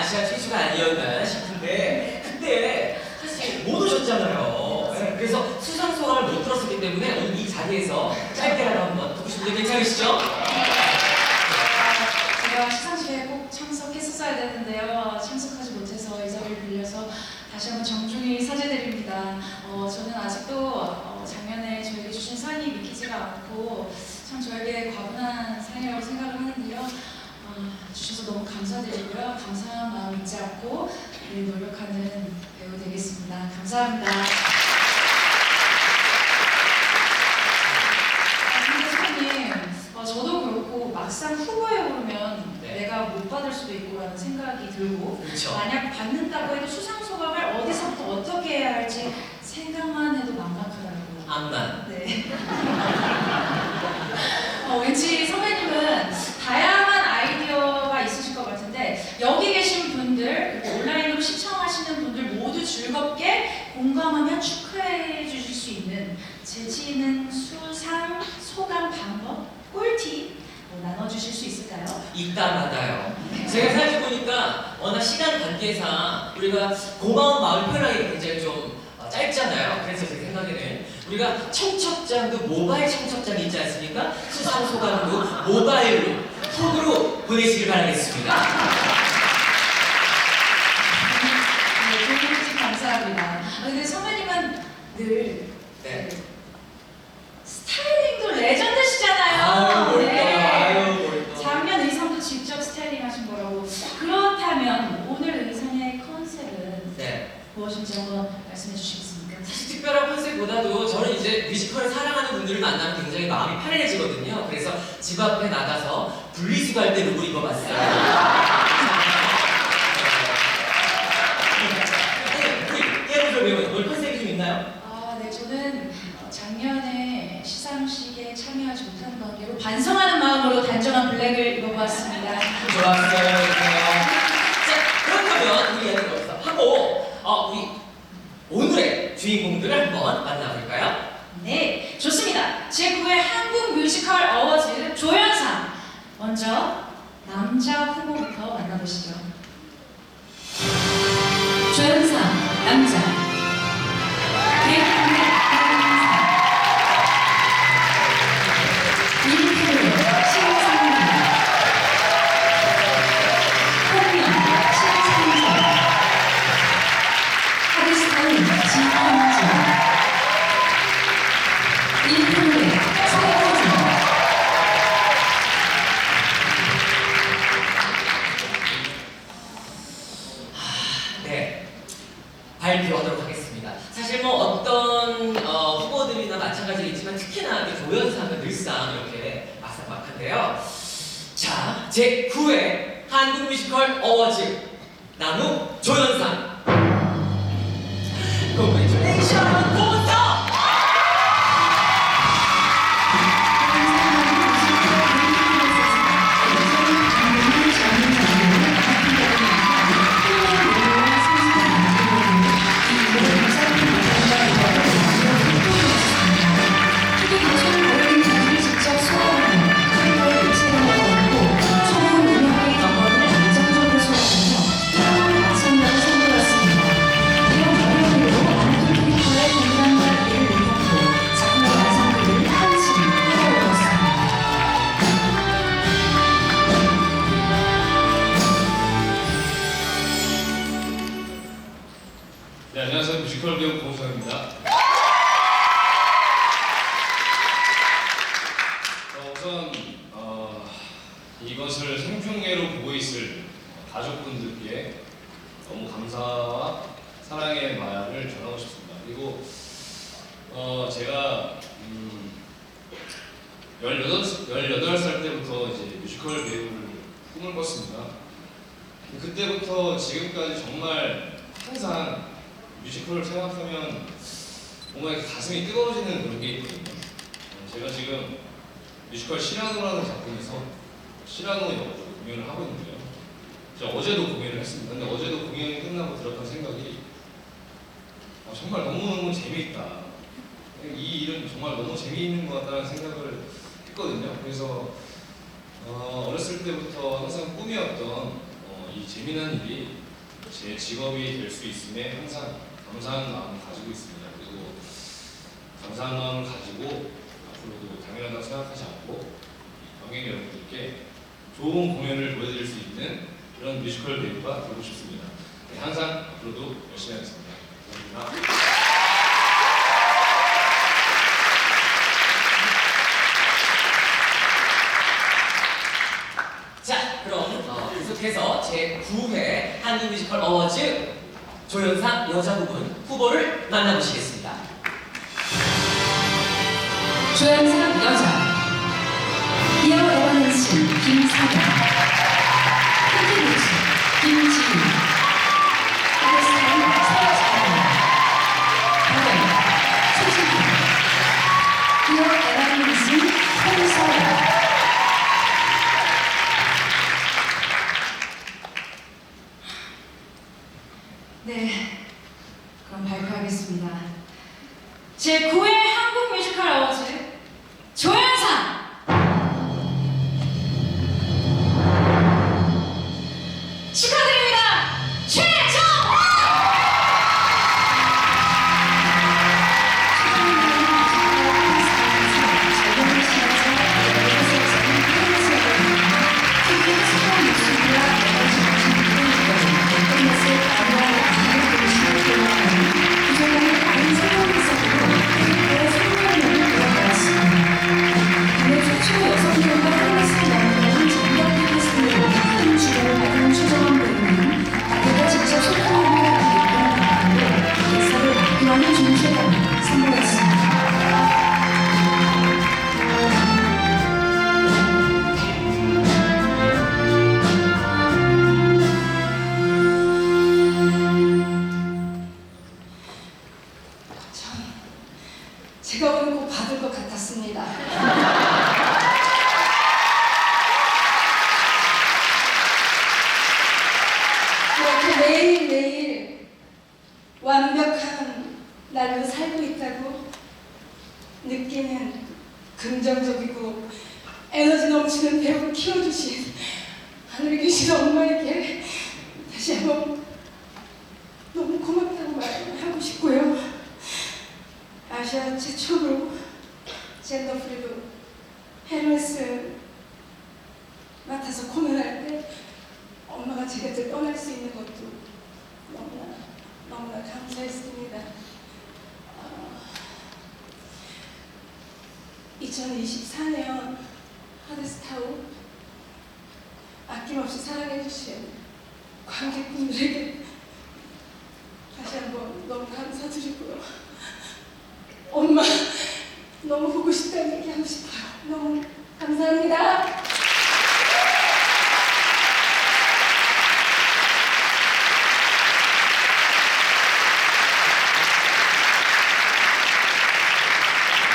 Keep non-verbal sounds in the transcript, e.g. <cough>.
아시아 최초가 아니었나 싶은데 그때 사실 못 오셨잖아요. 네, 그래서 수상 소감을 못 들었었기 때문에 오늘 이 자리에서 짧게라도 한번 듣고 싶은데 괜찮으시죠? 제가 시상식에 꼭 참석했었어야 되는데요. 참석하지 못해서 이 자리를 빌려서 다시 한번 정중히 사죄드립니다. 어, 저는 아직도 어, 작년에 저에게 주신 상이 믿기지가 않고 참 저에게 과분한 상이라고 생각을 하는데요. 어, 주셔서 너무 감사드리고요. 감사한 마음 잊지 않고 늘 노력하는 배우 되겠습니다. 감사합니다. 아, 선생님, 어, 저도 그렇고 막상 후보에 오르면 네. 내가 못 받을 수도 있고라는 생각이 들고 그렇죠. 만약 받는다고 해도 수상 소감을 어디서부터 어떻게 해야 할지 생각만 해도 막막하더라고요. 암만. 네. <laughs> 어, 왠지 선배님은 다양한 아이디어가 있으실 것 같은데 여기 계신 분들 그리고 온라인으로 시청하시는 분들 모두 즐겁게 공감하며 축하해 주실 수 있는 재치 있는 수상 소감 방법 꿀팁 뭐 나눠주실 수 있을까요? 이따마다요. 제가 사실 보니까 워낙 시간 관계상 우리가 고마운 마음을 표현하기 굉장히 좀 어, 짧잖아요. 그래서 제 생각에는 우리가 청첩장도 모바일 청첩장이 있지 않습니까? 수상 소감도 모바일로 톡으로 보내시길 바라겠습니다. 네, 좋은 감사합니다. 아, 근데 선배님은 늘 네. 스타일링도 레전드시잖아요. 아유 뭘까? 네. 아유 뭘까? 작년 의상도 직접 스타일링하신 거라고. 그렇다면 오늘 의상의 컨셉은 네. 무엇인지 한번 말씀해 주시겠습니까? 사실 특별한 컨셉보다도 저는 이제 뮤지컬을 사랑하는 분들을 만나면 굉장히 마음이 편해지거든요. 그래서 집 앞에 나가서 분리수거할 때 룩을 입어봤어요. 네, 오늘 컨셉이 좀 있나요? 아, 네, 저는 어, 작년에 시상식에 참여하지 못한 관계로 반성하는 마음으로 단정한 블랙을 입어보았습니다. 좋았어요. 좋아요. 자, 그렇다면 우리 얘기가 없어 하고 어, 우리 오늘의 주인공들을 한번 만나볼까요? 네, 좋습니다. 제9회 한국 뮤지컬 어워즈 조연상. 먼저 남자 후보부터 만나보시죠. 조연상 남자. 발표하도록 하겠습니다. 사실 뭐 어떤 어, 후보들이나 마찬가지겠지만 특히나 이 조연상은 늘상 이렇게 막상막한데요. 자, 제 9회 한국 뮤지컬 어워즈 나무 조연상 것을 생중계로 보고 있을 가족분들께 너무 감사와 사랑의 말을 전하고 싶습니다. 그리고 어, 제가 음, 18, 18살 때부터 이제 뮤지컬 배우를 꿈을 꿨습니다. 그때부터 지금까지 정말 항상 뮤지컬을 생각하면 뭔가 가슴이 뜨거워지는 그런 게 있거든요. 어, 제가 지금 뮤지컬 시라노라는 작품에서 시라노 역으로 공연을 하고 있는데요. 제가 어제도 공연을 했습니다. 근데 어제도 공연이 끝나고 들었던 생각이 아, 정말 너무너무 재미있다. 이 일은 정말 너무 재미있는 것 같다는 생각을 했거든요. 그래서 어, 어렸을 때부터 항상 꿈이었던 어, 이 재미난 일이 제 직업이 될 수 있음에 항상 감사한 마음을 가지고 있습니다. 그리고 감사한 마음을 가지고 앞으로도 당연하다고 생각하지 않고 이 관객 여러분들께 좋은 공연을 보여드릴 수 있는 그런 뮤지컬 배우가 되고 싶습니다. 네, 항상 앞으로도 열심히 하겠습니다. 감사합니다. 자, 그럼 어, 계속해서 제 9회 한국 뮤지컬 어워즈 조연상 여자 부분 후보를 만나보시겠습니다. 조연상 여자 김사경 핑크리치 김지희 그렇게 매일매일 완벽한 날로 살고 있다고 느끼는 긍정적이고 에너지 넘치는 배우를 키워주신 하늘에 계신 엄마에게 다시 한번 너무 고맙다고 말하고 싶고요. 아시아 최초로 젠더 프리도 헤르메스 맡아서 때 엄마가 제 곁을 떠날 수 있는 것도 너무나 너무나 감사했습니다. 어, 2024년 하데스타우 아낌없이 사랑해주신 관객분들에게 다시 한번 너무 감사드리고요. 엄마 너무 보고 싶다는 얘기 하고 싶어요. 너무 감사합니다.